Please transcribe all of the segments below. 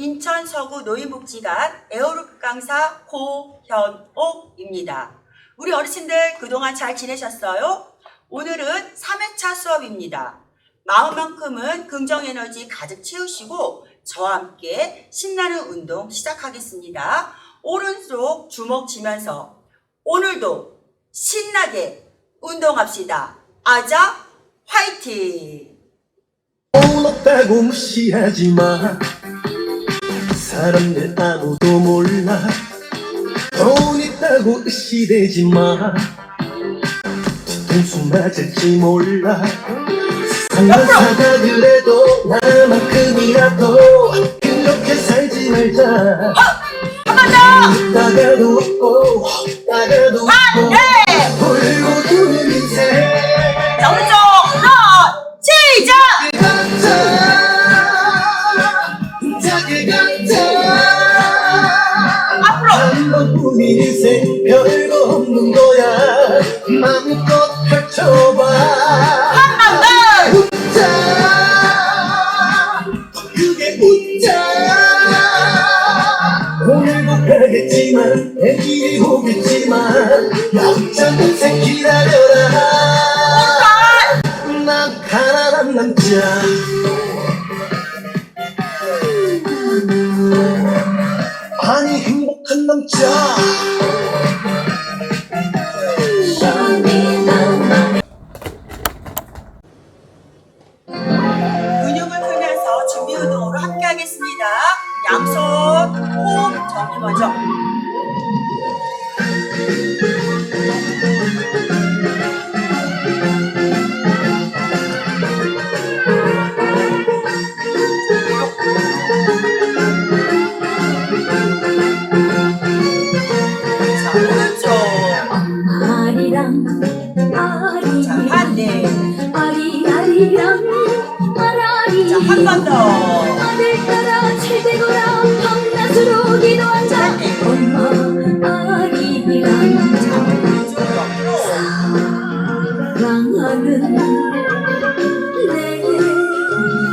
인천 서구 노인복지관 에어로빅 강사 고현옥입니다. 우리 어르신들 그동안 잘 지내셨어요? 오늘은 3회차 수업입니다. 마음만큼은 긍정에너지 가득 채우시고 저와 함께 신나는 운동 시작하겠습니다. 오른쪽 주먹 쥐면서 오늘도 신나게 운동합시다. 아자 화이팅! 돈 없다고 무시하지 마 사람들 아무도 몰라. 돈 있다고 의시되지 마 뒤통수 맞을지 몰라. 상관사가 그래도 나만큼이라도 그렇게 살지 말자. 나가도 없고 나가도 없고 돌고 한 번뿐인 인생 별거 jump. 옆으로. 사랑하는 내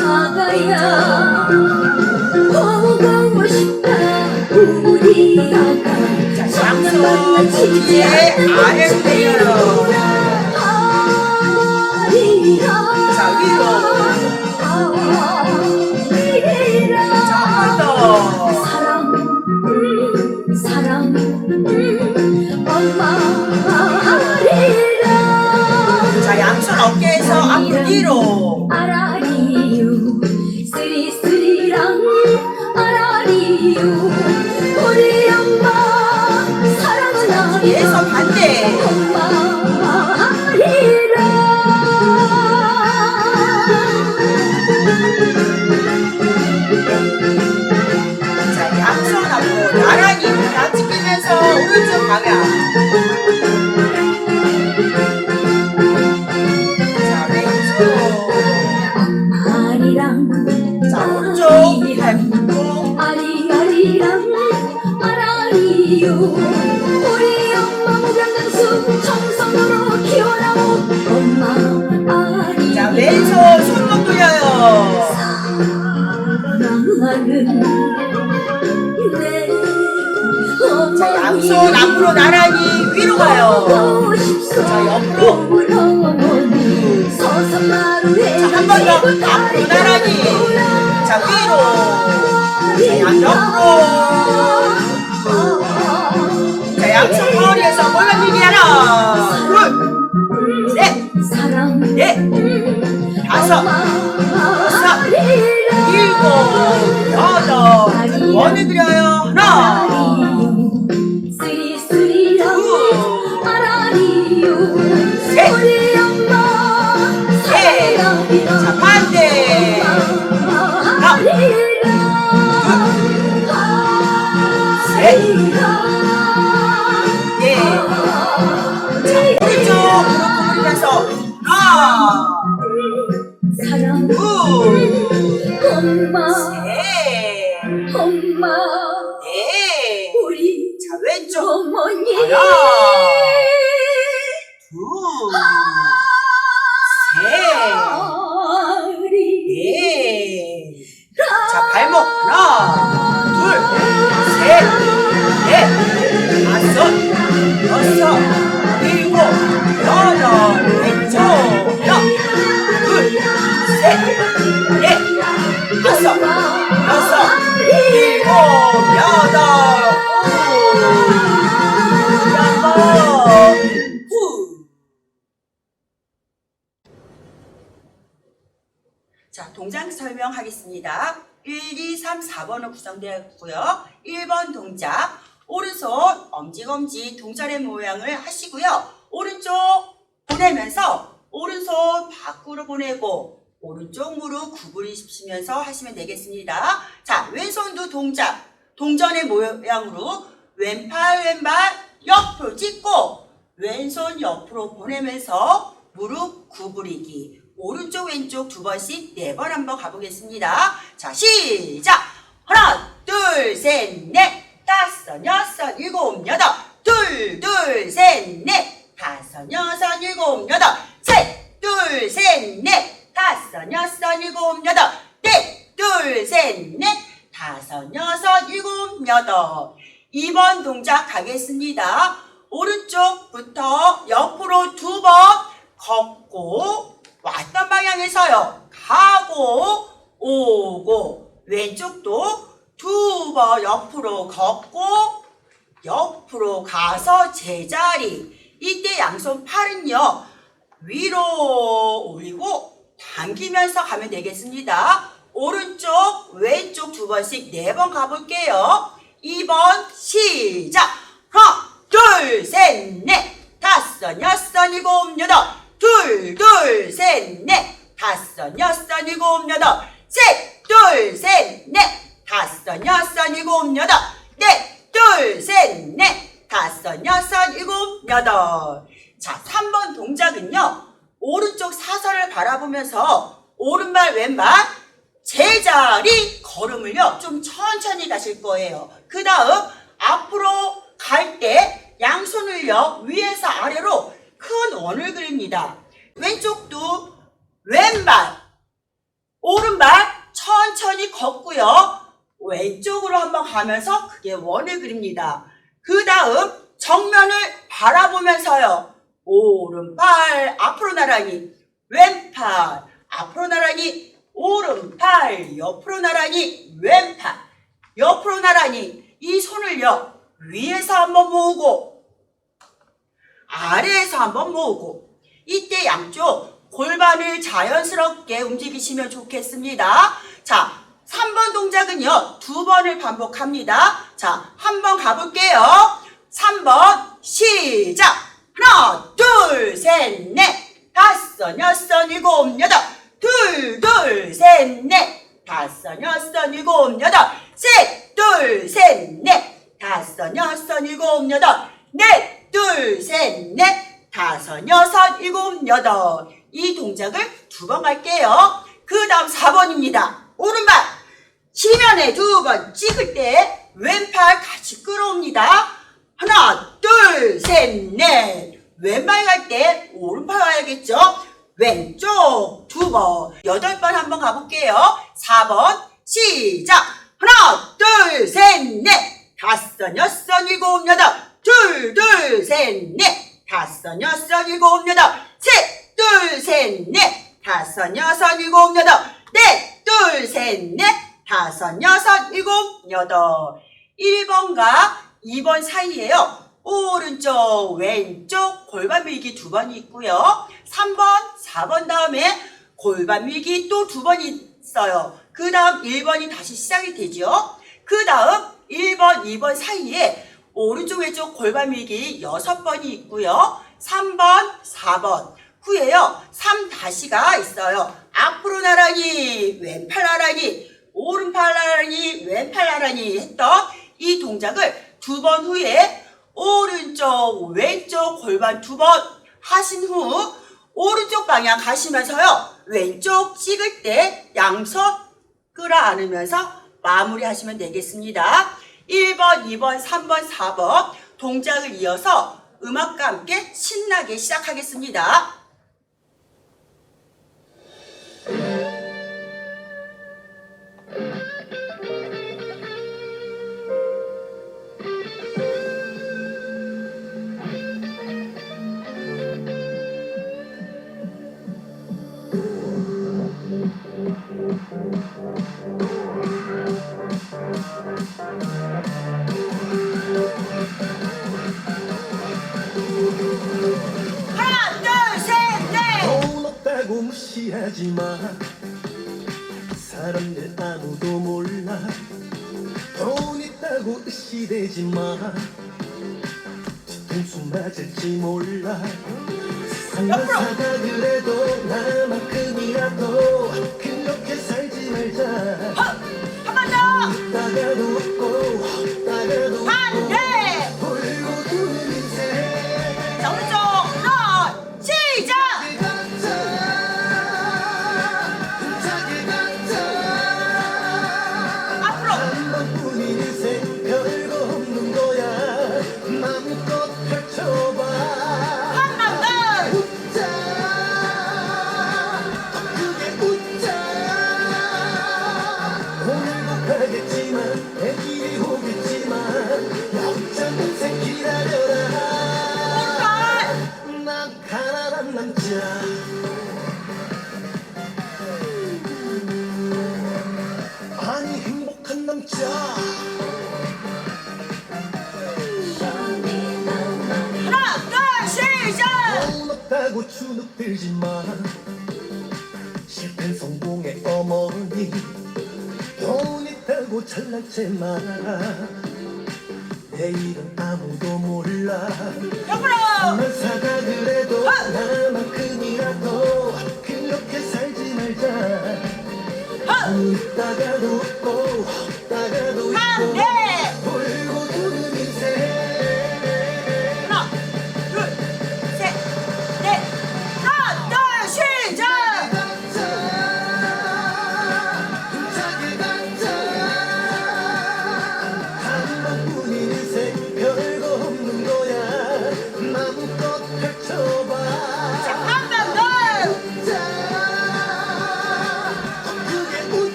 아가야 보고 싶다 우리 자, 양손 뒤에 아래로 내려요. 앞으로 나란히 위로 가요. 자, 옆으로. 자, 한 번 더. 앞으로 나란히. 자, 위로. 자, 양 옆으로. 자, 양손 머리에서 몰라밀기 하나, 둘, 셋, 넷, 다섯, 여섯, 일곱, 여덟. 원을 그려요. 하나, 설명하겠습니다. 1, 2, 3, 4번으로 구성되었고요. 1번 동작, 오른손 엄지검지 동전의 모양을 하시고요. 오른쪽 보내면서 오른손 밖으로 보내고 오른쪽 무릎 구부리시면서 하시면 되겠습니다. 자, 왼손도 동작, 동전의 모양으로 왼팔 왼발 옆으로 찍고 왼손 옆으로 보내면서 무릎 구부리기 오른쪽 왼쪽 두 번씩 네 번 한번 가보겠습니다. 자 시작! 하나 둘셋 넷! 다섯 여섯 일곱 여덟! 둘둘셋 넷! 다섯 여섯 일곱 여덟! 셋둘셋 넷! 다섯 여섯 일곱 여덟! 넷둘셋넷! 다섯 여섯 일곱 여덟! 2번 동작 가겠습니다. 오른쪽부터 옆으로 두 번 걷고 왔던 방향에서요. 가고 오고 왼쪽도 두 번 옆으로 걷고 옆으로 가서 제자리 이때 양손 팔은요 위로 올리고 당기면서 가면 되겠습니다. 오른쪽 왼쪽 두 번씩 네 번 가볼게요. 2번 시작 하나 둘셋넷 다섯 여섯 일곱 여덟 둘 둘 셋 넷. 다섯 여섯 일곱 여덟. 셋 둘 셋 넷. 다섯 여섯 일곱 여덟. 넷 둘 셋 넷. 다섯 여섯 일곱 여덟. 자 3번 동작은요 오른쪽 사선을 바라보면서 오른발 왼발 제자리 걸음을요 좀 천천히 가실 거예요. 그 다음 앞으로 갈 때 양손을요 위에서 아래로 큰 원을 그립니다. 왼쪽도 왼발 오른발 천천히 걷고요. 왼쪽으로 한번 가면서 크게 원을 그립니다. 그 다음 정면을 바라보면서요. 오른팔 앞으로 나란히 왼팔 앞으로 나란히 오른팔 옆으로 나란히 왼팔 옆으로 나란히 이 손을요 위에서 한번 모으고 아래에서 한번 모으고 이때 양쪽 골반을 자연스럽게 움직이시면 좋겠습니다. 자, 3번 동작은요 두 번을 반복합니다. 자, 한 번 가볼게요. 3번 시작! 하나 둘 셋 넷! 다섯 여섯 일곱 여덟! 둘, 둘, 셋, 넷, 다섯, 여섯, 일곱, 여덟, 셋, 둘, 셋, 넷, 다섯, 여섯, 일곱, 여덟, 넷, 둘, 셋, 넷, 다섯, 여섯, 일곱, 여덟. 이 동작을 두 번 갈게요. 그 다음 4번입니다. 오른발. 지면에 두 번 찍을 때 왼팔 같이 끌어옵니다. 하나, 둘, 셋, 넷. 왼발 갈 때 오른팔 와야겠죠? 왼쪽 두 번, 여덟 번 한번 가볼게요. 4번, 시작! 하나, 둘, 셋, 넷, 다섯, 여섯, 일곱, 여덟, 둘, 둘, 셋, 넷, 다섯, 여섯, 일곱, 여덟, 셋, 둘, 셋, 넷, 다섯, 여섯, 일곱, 여덟, 넷, 둘, 셋, 넷, 다섯, 여섯, 일곱, 여덟. 1번과 2번 사이에요. 오른쪽, 왼쪽 골반 밀기 두 번이 있고요. 3번, 4번 다음에 골반 밀기 또 두 번 있어요. 그 다음 1번이 다시 시작이 되죠. 그 다음 1번, 2번 사이에 오른쪽, 왼쪽 골반 밀기 6번이 있고요. 3번, 4번 후에요. 3 다시가 있어요. 앞으로 나란히, 왼팔 나란히, 오른팔 나란히, 왼팔 나란히 했던 이 동작을 두 번 후에 오른쪽, 왼쪽 골반 두 번 하신 후 오른쪽 방향 가시면서요. 왼쪽 찍을 때 양손 끌어안으면서 마무리 하시면 되겠습니다. 1번, 2번, 3번, 4번 동작을 이어서 음악과 함께 신나게 시작하겠습니다. 하나, 둘, 셋, 넷! 돈 없다고 무시하지 마 사람들 아무도 몰라 돈 있다고 의시되지 마 뒤통수 맞을지 몰라 세상만 옆으로. 사다 그래도 나만큼이라도 한번 더! 하나, 둘, 시작! 돈 없다고 주눅 들지 마 실패 성공의 어머니 돈 있다고 마라 내일은 아무도 몰라 옆으로! 만 사다 그래도 나만큼이라도 그렇게 살지 말자 돈 있다가도 없고 없다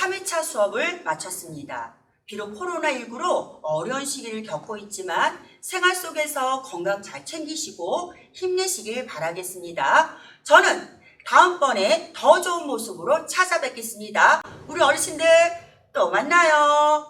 3회차 수업을 마쳤습니다. 비록 코로나19로 어려운 시기를 겪고 있지만 생활 속에서 건강 잘 챙기시고 힘내시길 바라겠습니다. 저는 다음번에 더 좋은 모습으로 찾아뵙겠습니다. 우리 어르신들 또 만나요.